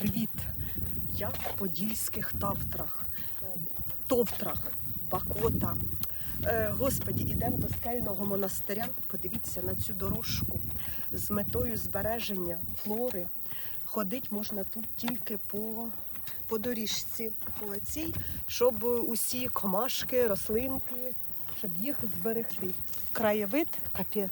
Привіт! Я в подільських тавтрах, товтрах, Бакота. Е, Господі, ідемо до скельного монастиря. Подивіться на цю дорожку з метою збереження флори. Ходить можна тут тільки по, по доріжці, по цій, щоб усі комашки, рослинки, щоб їх зберегти. Краєвид капець.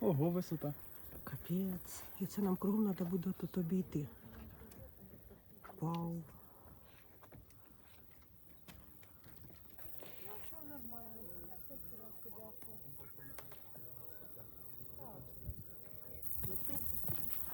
Ого, висота. Капець. І це нам кругом треба буде тут обійти. Вау.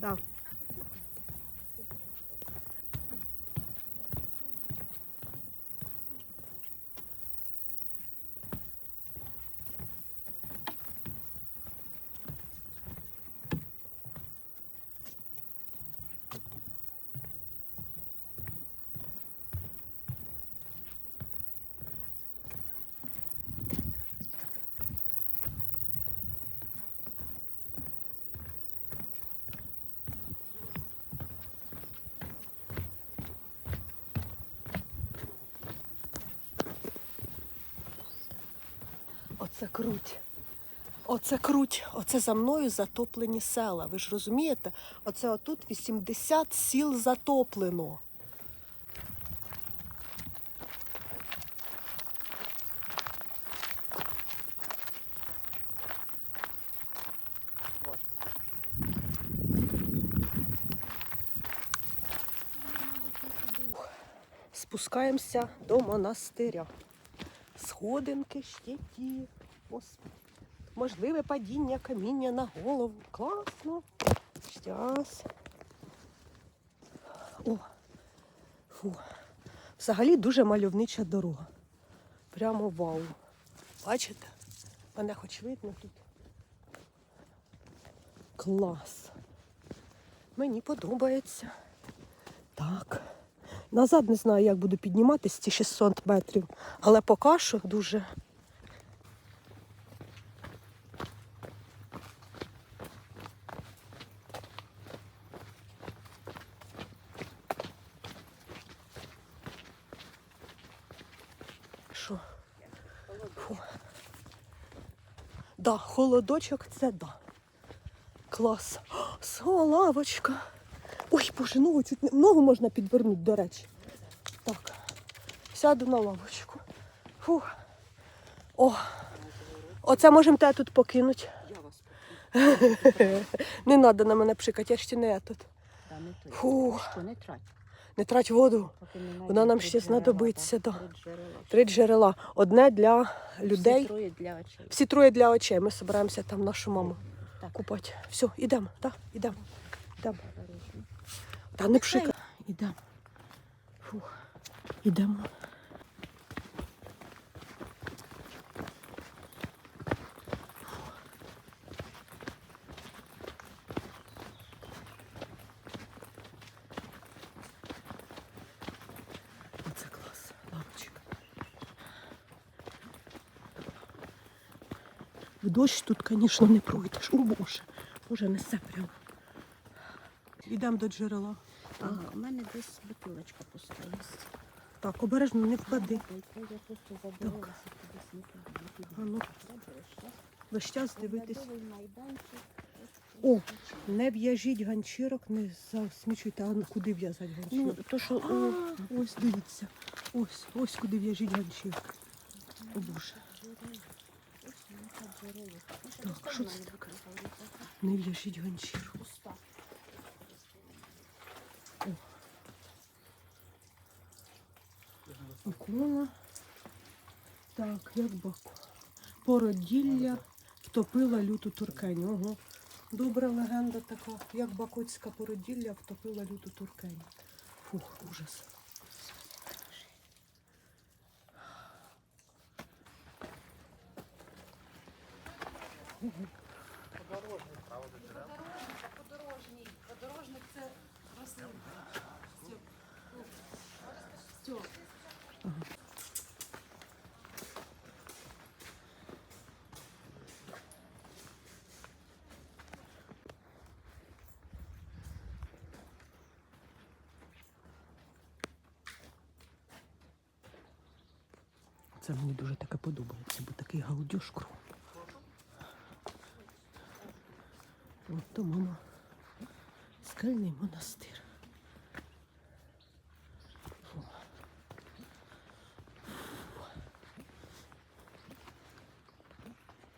Да. Оце круть. Оце круть. Оце за мною затоплені села. Ви ж розумієте? Оце отут 80 сіл затоплено. Спускаємося до монастиря. Сходинки ще ті. Господи. Можливе падіння каміння на голову. Класно. Щас. О. Фу. Взагалі дуже мальовнича дорога. Прямо вау. Бачите? Мене хоч видно тут. Клас. Мені подобається. Так. Назад не знаю, як буду підніматися ці 600 метрів, але поки що дуже. Що? Фу. Да, холодочок це да. Клас. О, лавочка. Ой, боже, ногу чуть не ногу можна підвернути, до речі. Так. Сяду на лавочку. Фух. О. Оце можемо тебе тут покинути. Не треба на мене пшикати, я ще не тут. Фу. Не трать. Не трать воду. Вона нам ще знадобиться, да. три джерела. Одне для Всі людей. троє для очей. Всі троє для очей. Ми збираємося там нашу маму купати. Все, йдемо, так, йдемо. Йдемо. Та не пшика. Ідемо. Фух. Ідемо. Оце клас. Лавочка. В дощ тут, звісно, не пройдеш. О Боже. Боже, несе прямо. Йдемо до джерела. Ага, у мене десь бутилочка пуста є. Так, обережно не впади. Я просто забилася. А ну. Весь час дивитись. О, не в'яжіть ганчірок, не засмічуйте, а куди в'язати Ну, то що, О, о, ось дивіться. Ось, ось куди в'яжіть ганчірок. О Боже. Так, що це таке? Не в'яжіть ганчір. Ікона. Так, як баку. Породілля втопила люту туркень. Ого. Добра легенда така, як бакоцька породілля втопила люту туркень. Фух, ужас. Подорожній. Подорожник це рослинка. Це мені дуже таке подобається, бо такий галдюш кров. От то, мама, скельний монастир. Фу.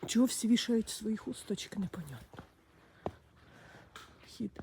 Чого всі вішають свої хусточки, непонятно. Хід.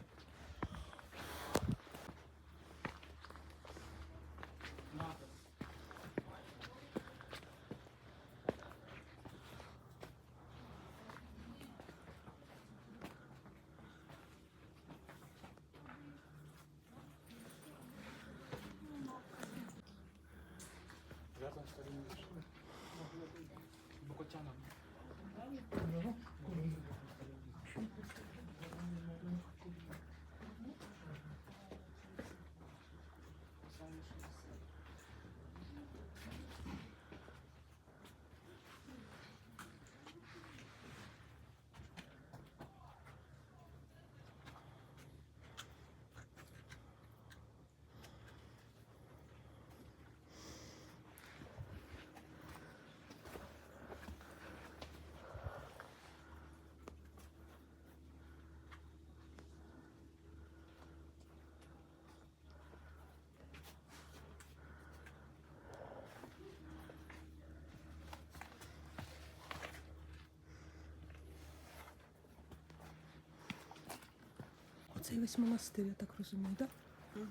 Оцей весь монастир, я так розумію, так? Да?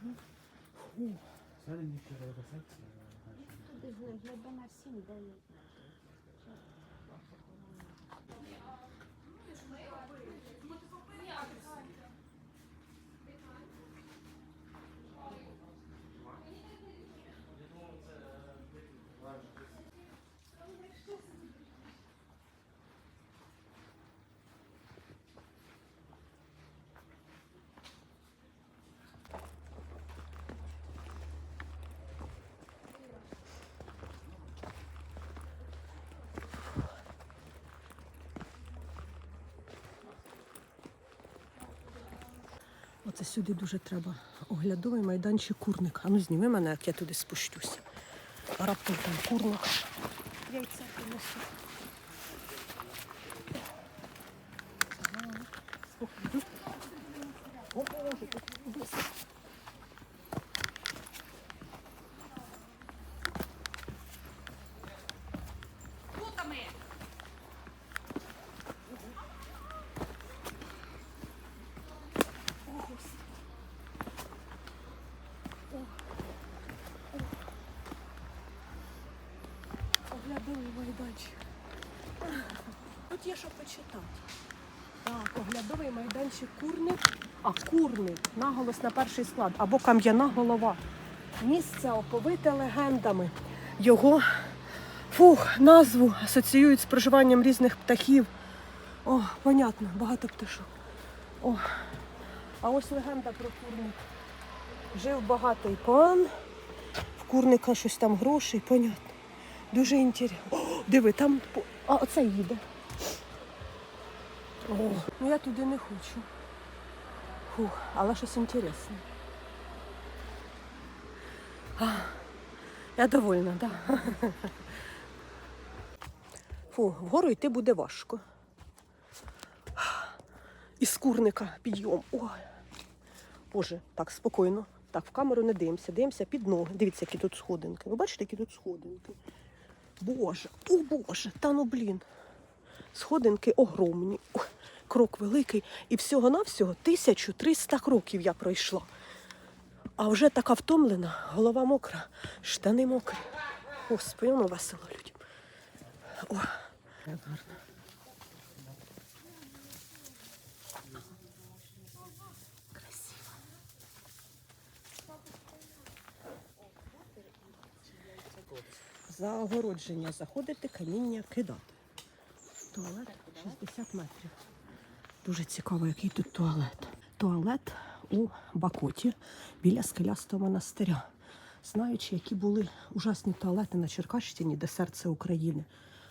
Рецепції. Туди ж глибина 7 дає. Оце сюди дуже треба. Оглядовий майданчик курник. А ну зніми мене, як я туди спущуся. Раптом там курник. Яйця принесу. О, десь. Оглядовий майданчик. Є що почитати. Так, оглядовий майданчик курник. А курник, наголос на перший склад, або кам'яна голова. Місце оповите легендами. Його фух, назву асоціюють з проживанням різних птахів. О, понятно, багато пташок. О, а ось легенда про курник. Жив багатий пан, в курника щось там грошей, понятно. Дуже інтересно. Диви, там. А, оце їде. О, ну я туди не хочу. Фух, але щось інтересне. А, я довольна, так. Да. Фу, вгору йти буде важко. Із курника підйом. Ой. Боже, так, спокійно. Так, в камеру не дивимося, дивимося під ноги. Дивіться, які тут сходинки. Ви бачите, які тут сходинки? Боже, о Боже, та ну блін. Сходинки огромні. Ой, крок великий. І всього-навсього 1300 кроків я пройшла. А вже така втомлена, голова мокра, штани мокрі. Господи, воно весело людям. О, як гарно. За огородження заходити, каміння кидати. Туалет 60 метрів. Дуже цікаво, який тут туалет. Туалет у Бакоті біля скелястого монастиря. Знаючи, які були ужасні туалети на Черкащині, де серце України.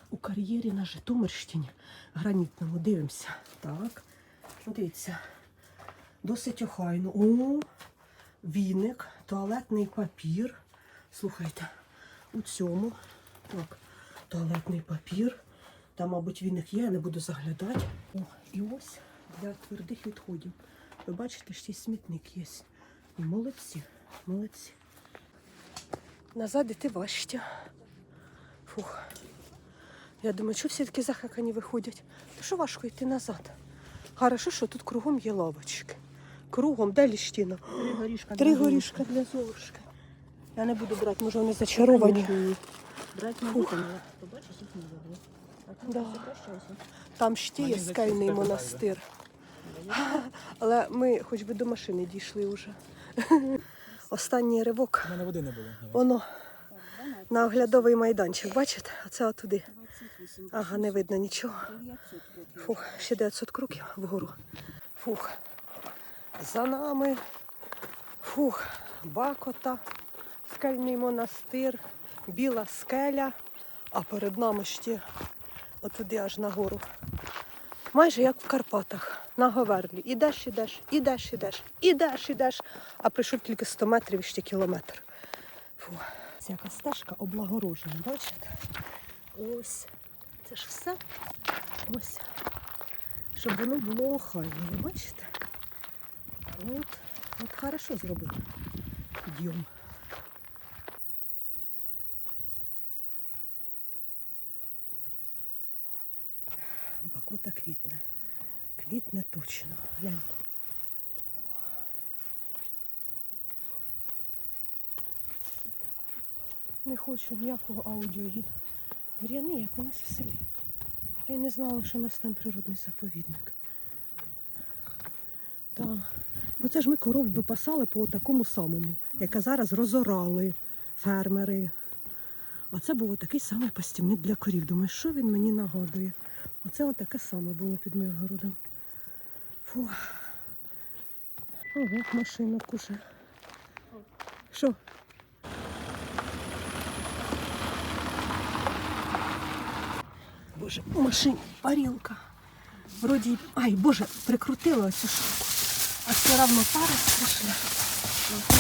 У кар'єрі на Житомирщині гранітному дивимося. Так. Дивіться. Досить охайно. О, віник, туалетний папір. Слухайте, у цьому. Так, туалетний папір. Там, мабуть, віник є, я не буду заглядати. О, і ось для твердих відходів. Ви бачите, ще й смітник є. Молодці, молодці. Назад іти важче. Фух. Я думаю, що всі такі захакані виходять? То що важко йти назад? Хорошо, що тут кругом є лавочки. Кругом, де ліщина? Три горішка. Три горішка для золушки. Я не буду брати, може вони зачаровані. Брати не Фух. будемо, побачиш їх не люблю. А там Да. все прощайся. Там ще є скельний монастир. Але ми хоч би до машини дійшли вже. Останній ривок. У мене води не було. Воно на оглядовий майданчик, бачите? Оце отуди. 28, Ага, не видно нічого. Фух, ще 900 кроків вгору. Фух. За нами. Фух, Бакота, скельний монастир, біла скеля, а перед нами ще отуди аж нагору. Майже як в Карпатах, на Говерлі. Ідеш, ідеш, ідеш, ідеш, ідеш, ідеш, а прийшов тільки 100 метрів і ще кілометр. Фу. Це яка стежка облагорожена, бачите? Ось. Це ж все. Ось. Щоб воно було охайне, ви бачите? От, от хорошо зробили. Підйом. Бакота квітне. Квітне точно. Гляньте. Не хочу ніякого аудіогіда. Бур'яни, як у нас в селі. Я й не знала, що у нас там природний заповідник. Так. Ну це ж ми коров випасали по такому самому, яке зараз розорали фермери. А це був такий самий пастівник для корів. Думаю, що він мені нагадує? Оце таке саме було під Миргородом. Фу. Ого, машинок уже. Що? Боже, у машині парілка. Вроді, ай, боже, прикрутила цю штуку. А все равно пара страшна.